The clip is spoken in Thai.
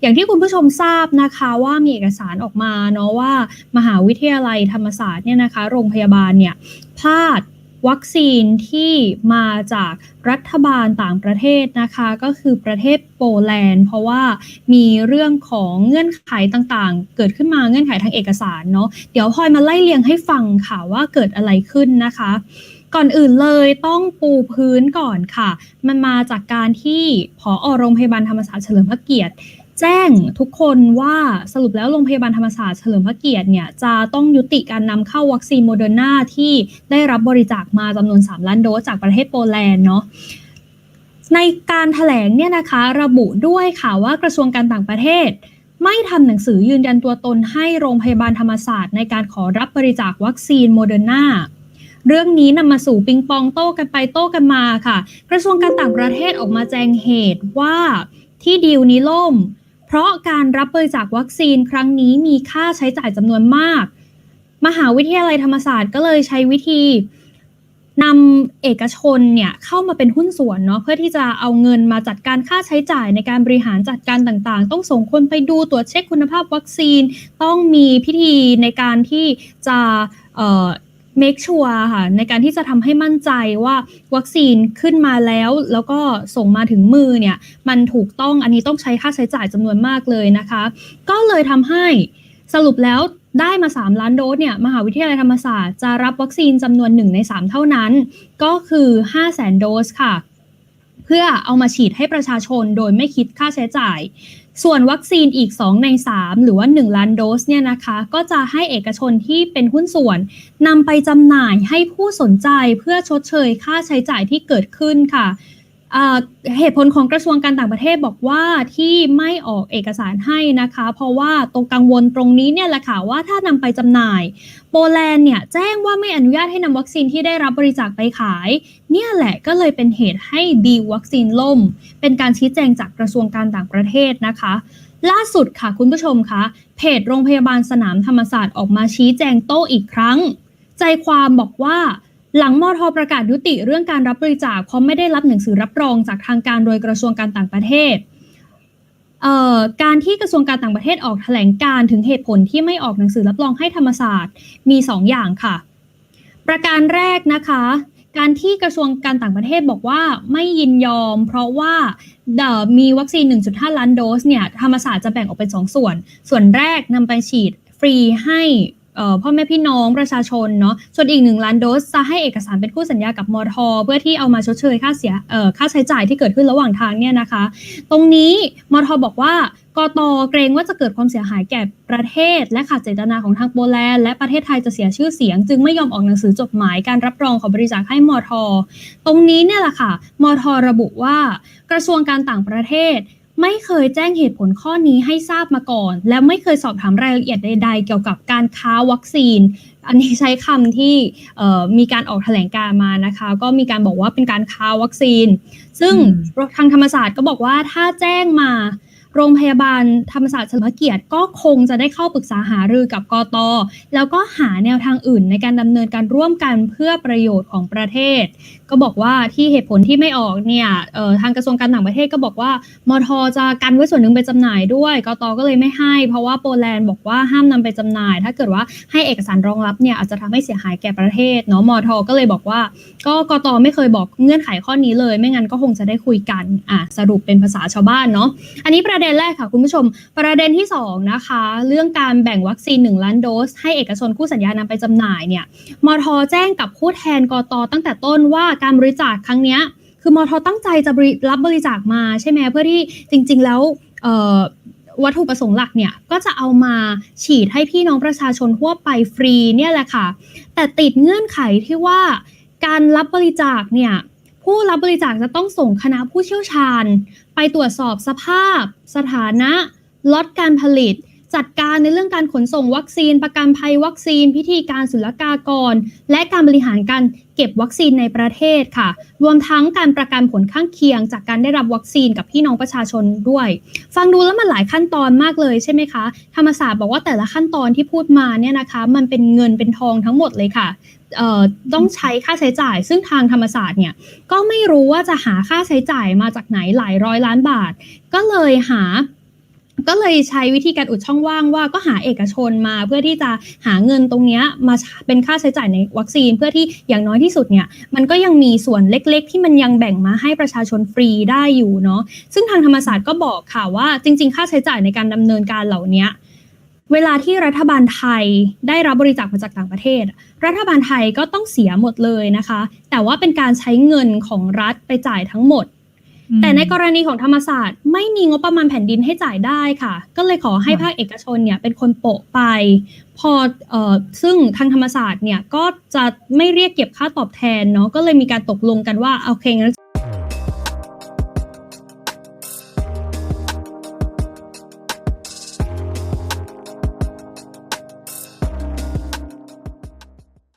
อย่างที่คุณผู้ชมทราบนะคะว่ามีเอกสารออกมาเนาะว่า มหาวิทยาลัยธรรมศาสตร์เนี่ยนะคะ โรงพยาบาลเนี่ยพลาดวัคซีนที่มาจากรัฐบาลต่างประเทศนะคะ ก็คือประเทศโปแลนด์ เพราะว่ามีเรื่องของเงื่อนไขต่างๆ เกิดขึ้นมาเงื่อนไขทางเอกสารเนาะเดี๋ยวพลอยมาไล่เรียงให้ฟังค่ะว่าเกิดอะไรขึ้นนะคะ ก่อนอื่นเลยต้องปูพื้นก่อนค่ะ มันมาจากการที่ผอโรงพยาบาลธรรมศาสตร์เฉลิมพระเกียรติ แจ้งทุกคนว่าสรุปแล้วโรงพยาบาลธรรมศาสตร์เฉลิมพระเกียรติเนี่ยจะต้องยุติการนำเข้าวัคซีนโมเดอร์นาที่ได้รับบริจาคมาจำนวน 3 ล้านโดสจากประเทศโปแลนด์เนาะในการถแถลงเนี่ยนะคะระบุด้วยค่ะว่ากระทรวงการต่างประเทศ ไม่ทำหนังสือยืนยันตัวตนให้โรงพยาบาลธรรมศาสตร์ในการขอรับบริจาควัคซีนโมเดอร์นาเรื่องนี้นำมาสู่ปิงปองโต้กันไปโต้กันมาค่ะ กระทรวงการต่างประเทศออกมาแจ้งเหตุว่าที่ดีลนี้ล่ม เพราะการรับบริจาควัคซีนครั้งนี้มีค่าใช้จ่ายจำนวนมาก มหาวิทยาลัยธรรมศาสตร์ก็เลยใช้วิธีนำเอกชนเนี่ยเข้ามาเป็นหุ้นส่วนเนาะเพื่อที่จะเอาเงินมาจัดการค่าใช้จ่ายในการบริหารจัดการต่างๆ ต้องส่งคนไปดูตรวจเช็คคุณภาพวัคซีน ต้องมีพิธีในการที่จะ make sure ค่ะในการที่จะทำให้มั่นใจว่าวัคซีนขึ้นมาแล้ว แล้วก็ส่งมาถึงมือเนี่ย มันถูกต้องอันนี้ต้องใช้ค่าใช้จ่ายจำนวนมากเลยนะคะ ก็เลยทำให้สรุปแล้วได้มา 3 ล้านโดสเนี่ยมหาวิทยาลัยธรรมศาสตร์จะรับวัคซีนจำนวน 1 ใน 3 เท่านั้น ก็คือ5 0 0 0 0 0โดสค่ะ เพื่อเอามาฉีดให้ประชาชนโดยไม่คิดค่าใช้จ่าย ส่วนวัคซีนอีก 2 ใน 3 หรือว่า 1 ล้านโดสเนี่ยนะคะ ก็จะให้เอกชนที่เป็นหุ้นส่วนนำไปจำหน่ายให้ผู้สนใจเพื่อชดเชยค่าใช้จ่ายที่เกิดขึ้นค่ะ เหตุผลของกระทรวงการต่างประเทศบอกว่าที่ไม่ออกเอกสารให้นะคะ เพราะว่าตรงกังวลตรงนี้เนี่ยแหละค่ะว่าถ้านำไปจำหน่าย โปแลนด์เนี่ยแจ้งว่าไม่อนุญาตให้นำวัคซีนที่ได้รับบริจาคไปขาย เนี่ยแหละก็เลยเป็นเหตุให้ดีวัคซีนล่ม เป็นการชี้แจงจากกระทรวงการต่างประเทศนะคะ ล่าสุดค่ะคุณผู้ชมคะเพจโรงพยาบาลสนามธรรมศาสตร์ออกมาชี้แจงโต้อีกครั้ง ใจความบอกว่า หลังมทประกาศยุติเรื่องการรับบริจาคเพราะไม่ได้รับหนังสือรับรองจากทางการโดยกระทรวงการต่างประเทศเการที่กระทรวงการต่างประเทศออกแถลงการถึงเหตุผลที่ไม่ออกหนังสือรับรองให้ธรรมศาสตร์มี2ออย่างค่ะ ประการแรกนะคะ การที่กระทรวงการต่างประเทศบอกว่าไม่ยินยอม เพราะว่ามีวัคซีน 1.5 ล้านโดสเนี่ยธรรมศาสตร์จะแบ่งออกเป็น 2 ส่วน ส่วนแรกนำไปฉีดฟรีให้ พ่อแม่พี่น้องประชาชนเนาะส่วนอีกหนึ่งล้านโดสจะให้เอกสารเป็นคู่สัญญากับมทเพื่อที่เอามาชดเชยค่าเสียค่าใช้จ่ายที่เกิดขึ้นระหว่างทางเนี่ยนะคะ ตรงนี้มทบอกว่ากตเกรงว่าจะเกิดความเสียหายแก่ประเทศ และขาดเจตนาของทางโปแลนด์และประเทศไทยจะเสียชื่อเสียง จึงไม่ยอมออกหนังสือจดหมายการรับรองของบริจาคให้มทตรงนี้เนี่ยแหละค่ะมทระบุว่ากระทรวงการต่างประเทศ ไม่เคยแจ้งเหตุผลข้อนี้ให้ทราบมาก่อน และไม่เคยสอบถามรายละเอียดใด ๆ เกี่ยวกับการค้าวัคซีน อันนี้ใช้คำที่เอ่อมีการออกแถลงการณ์มานะคะ ก็มีการบอกว่าเป็นการค้าวัคซีน ซึ่งอืมทางธรรมศาสตร์ก็บอกว่าถ้าแจ้งมา โรงพยาบาลธรรมศาสตร์เฉลิมพระเกียรติก็คงจะได้เข้าปรึกษาหารือกับกตแล้วก็หาแนวทางอื่นในการดำเนินการร่วมกันเพื่อประโยชน์ของประเทศ ก็บอกว่าที่เหตุผลที่ไม่ออกเนี่ยทางกระทรวงการต่างประเทศก็บอกว่ามทจะกันไว้ส่วนหนึ่งไปจำหน่ายด้วยกตก็เลยไม่ให้ เพราะว่าโปแลนด์บอกว่าห้ามนำไปจำหน่าย ถ้าเกิดว่าให้เอกสารรองรับเนี่ยอาจจะทำให้เสียหายแก่ประเทศเนาะมทก็เลยบอกว่า ก็กตไม่เคยบอกเงื่อนไขข้อนี้เลย ไม่งั้นก็คงจะได้คุยกันอะสรุปเป็นภาษาชาวบ้านเนาะอันนี้ประเด็นแรกค่ะคุณผู้ชม ประเด็นที่สองนะคะเรื่องการแบ่งวัคซีน 1 ล้านโดส ให้เอกชนคู่สัญญานำไปจำหน่ายเนี่ยมทแจ้งกับผู้แทนกตตั้งแต่ต้นว่าการบริจาคครั้งนี้คือมทตั้งใจจะรับบริจาคมาใช่ไหมเพื่อที่จริง ๆ แล้ววัตถุประสงค์หลักเนี่ยก็จะเอามาฉีดให้พี่น้องประชาชนทั่วไปฟรีเนี่ยแหละค่ะ แต่ติดเงื่อนไขที่ว่าการรับบริจาคเนี่ย ผู้รับบริจาคจะต้องส่งคณะผู้เชี่ยวชาญ ไปตรวจสอบสภาพ สถานะล็อตการผลิต จัดการในเรื่องการขนส่งวัคซีน ประกันภัยวัคซีน พิธีการศุลกากร และการบริหารการเก็บวัคซีนในประเทศค่ะ รวมทั้งการประกันผลข้างเคียง จากการได้รับวัคซีนกับพี่น้องประชาชนด้วย ฟังดูแล้วมันหลายขั้นตอนมากเลยใช่ไหมคะ ธรรมศาสตร์บอกว่าแต่ละขั้นตอนที่พูดมาเนี่ยนะคะ มันเป็นเงินเป็นทองทั้งหมดเลยค่ะต้องใช้ค่าใช้จ่าย ซึ่งทางธรรมศาสตร์เนี่ยก็ไม่รู้ว่าจะหาค่าใช้จ่ายมาจากไหนหลายร้อยล้านบาท ก็เลยหา ก็เลยใช้วิธีการอุดช่องว่างว่าก็หาเอกชนมาเพื่อที่จะหาเงินตรงนี้มาเป็นค่าใช้จ่ายในวัคซีน เพื่อที่อย่างน้อยที่สุดเนี่ยมันก็ยังมีส่วนเล็กๆ ที่มันยังแบ่งมาให้ประชาชนฟรีได้อยู่เนาะซึ่งทางธรรมศาสตร์ก็บอกค่ะว่าจริง ๆ ค่าใช้จ่ายในการดำเนินการเหล่านี้เวลาที่รัฐบาลไทยได้รับบริจาคมาจากต่างประเทศ รัฐบาลไทยก็ต้องเสียหมดเลยนะคะ แต่ว่าเป็นการใช้เงินของรัฐไปจ่ายทั้งหมด แต่ในกรณีของธรรมศาสตร์ไม่มีงบประมาณแผ่นดินให้จ่ายได้ค่ะ ก็เลยขอให้ภาคเอกชนเนี่ยเป็นคนโปะไป พอเออซึ่งทางธรรมศาสตร์เนี่ยก็จะไม่เรียกเก็บค่าตอบแทนเนาะก็เลยมีการตกลงกันว่าโอเคงั้น